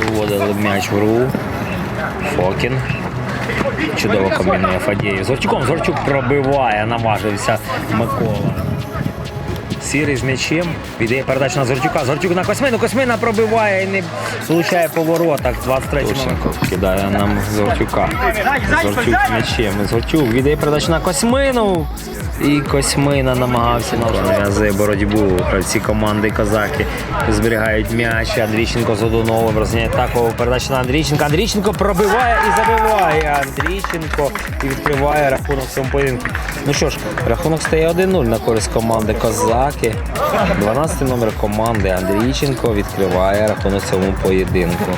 Виводили м'яч в руку. Фокін. Чудово комбінує Фадєєв. Зорчуком Зорчук пробиває, наважився Микола. Сірий з м'ячем. Віддає передачу на Зорчука. Зорчук на Космину. Космина пробиває і не влучає по воротах. 23 номер. Кидає нам Зорчука. Зорчук з м'ячем. Зорчук віддає передачу на Космину. І Косьмина намагався нав'язи боротьбу. Гравці команди Козаки зберігають м'яч. Андрійченко з Одуновим розганяє такову передачу на Андрійченка. Андрійченко пробиває і забиває. Андрійченко і відкриває рахунок цьому поєдинку. Ну що ж, рахунок стає 1-0 на користь команди Козаки. 12 номер команди Андрійченко відкриває рахунок цьому поєдинку.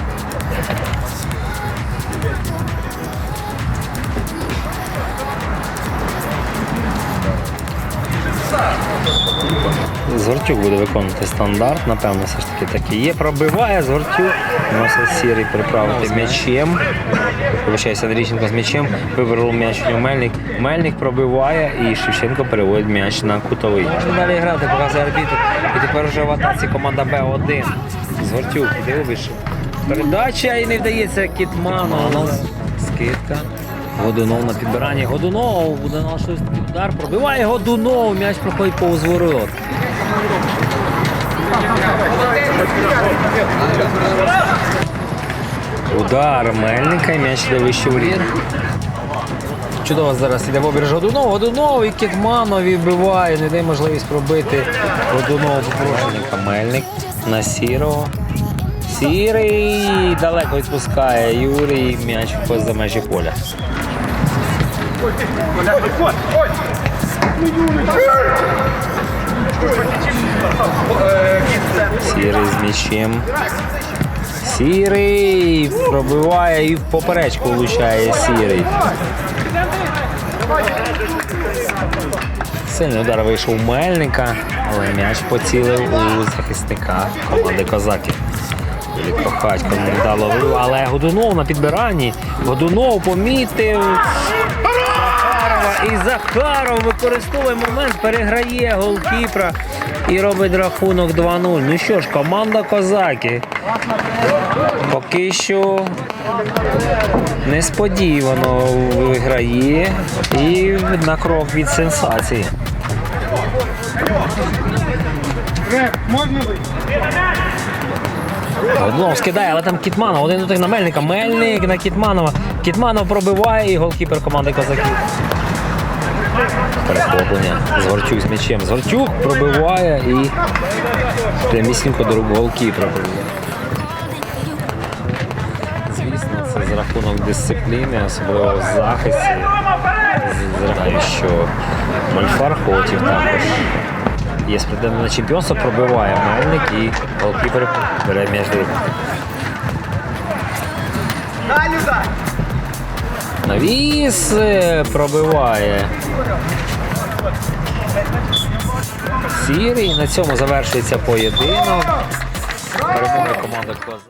Згортюк буде виконувати стандарт, напевно, все ж таки так і є. Пробиває Згортюк. Носить сірий приправити м'ячем. Вибачаюся, Андрійченко з м'ячем. Вивернув м'яч у нього Мельник. Мельник пробиває і Шевченко переводить м'яч на кутовий. Можна далі грати, показує арбітр. І тепер вже в атаці команда Б1. Згортюк, іди вибіж. Передача і не вдається Кітману. У скидка. Годунов на підбиранні. Годунов буде наш удар. Пробиває Годунов. М'яч проходить повз ворот. Удар Мельника і м'яч йде вище воріт. Чудово зараз іде в обережь Годунов. Годунов і Кітманові вбиває, не дає можливість пробити Годунов Мельника. Мельник на Сірого. Сірий далеко відпускає Юрій м'яч поза межі поля. Сірий з м'ячем. Сірий пробиває і в поперечку влучає сірий. Сильний удар вийшов у Мельника, але м'яч поцілив у захисника команди Козаків. Кохатько не вдало але Годунов на підбиранні. Годунов помітив. Захарова і Захаров використовує момент, переграє голкіпра і робить рахунок 2-0. Ну що ж, команда Козаки. Поки що несподівано виграє і на крок від сенсації. Одного скидає, але там Кітманов, один до тих на Мельника. Мельник на Кітманова. Кітманов пробиває і голкіпер команди Козаків. Перехоплення. Згорчук з м'ячем. Згорчук пробиває і прямісінько до рук голкіпера пробиває. Звісно, це за рахунок дисципліни, особливо в захисті. Знаю, що Мольфар Хотів також є претендент на чемпіонство, пробиває Мельник і голкіпер бере м'яч до рук. Навіс е, пробиває. Сірий. На цьому завершується поєдинок. Перемога команди Козак.